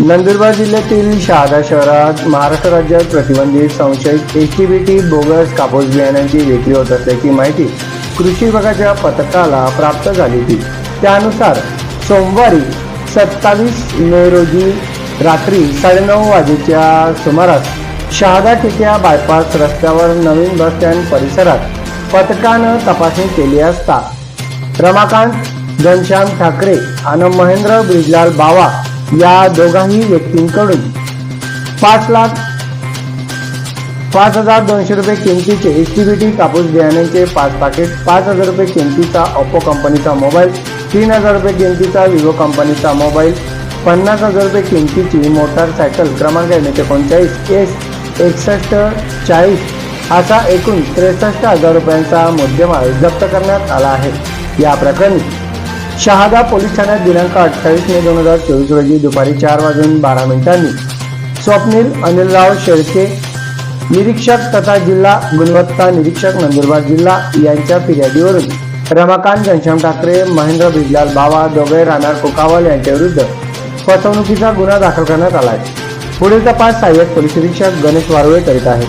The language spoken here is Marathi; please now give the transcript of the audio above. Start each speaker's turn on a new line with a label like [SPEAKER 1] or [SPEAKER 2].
[SPEAKER 1] नंदुरबार जिल्ह्यातील शहादा शहरात महाराष्ट्र राज्यात प्रतिबंधित संशयित एचटीबीटी टी बोगस कापूस बियाण्यांची विक्री होत असल्याची माहिती कृषी विभागाच्या पथकाला प्राप्त झाली होती. त्यानुसार सोमवारी सत्तावीस मे रोजी रात्री साडेनऊ वाजेच्या सुमारास शहादा टिक्या बायपास रस्त्यावर नवीन बस स्टँड परिसरात पथकानं तपासणी केली असता रमाकांत घनश्याम ठाकरे आणि महेंद्र ब्रिजलाल बावा या दोघांही व्यक्तींकडून पाच लाख पाच हजार दोनशे रुपये किमतीचे एच टी बी टी कापूस बियाण्यांचे पाच पाकिट पाच हजार रुपये किमतीचा ओप्पो कंपनीचा मोबाईल तीन हजार रुपये किमतीचा विवो कंपनीचा मोबाईल पन्नास हजार रुपये किमतीची मोटारसायकल क्रमांक एकशे एकोणचाळीस एस एकसष्ट चाळीस असा एकूण त्रेसष्ट हजार रुपयांचा मुद्देमाल जप्त करण्यात आला आहे. या प्रकरणी शहादा पोलीस ठाण्यात दिनांक अठ्ठावीस मे दोन हजार चोवीस रोजी दुपारी चार वाजून बारा मिनिटांनी स्वप्नील अनिलराव शेळके निरीक्षक तथा जिल्हा गुणवत्ता निरीक्षक नंदुरबार जिल्हा यांच्या फिर्यादीवरून रमाकांत घनश्याम ठाकरे महेंद्र बिजलाल बावा दोघे राहणार कोकावल यांच्याविरुद्ध फसवणुकीचा गुन्हा दाखल करण्यात आला आहे. पुढील तपास सहाय्यक पोलीस निरीक्षक गणेश वारुळे करीत आहेत.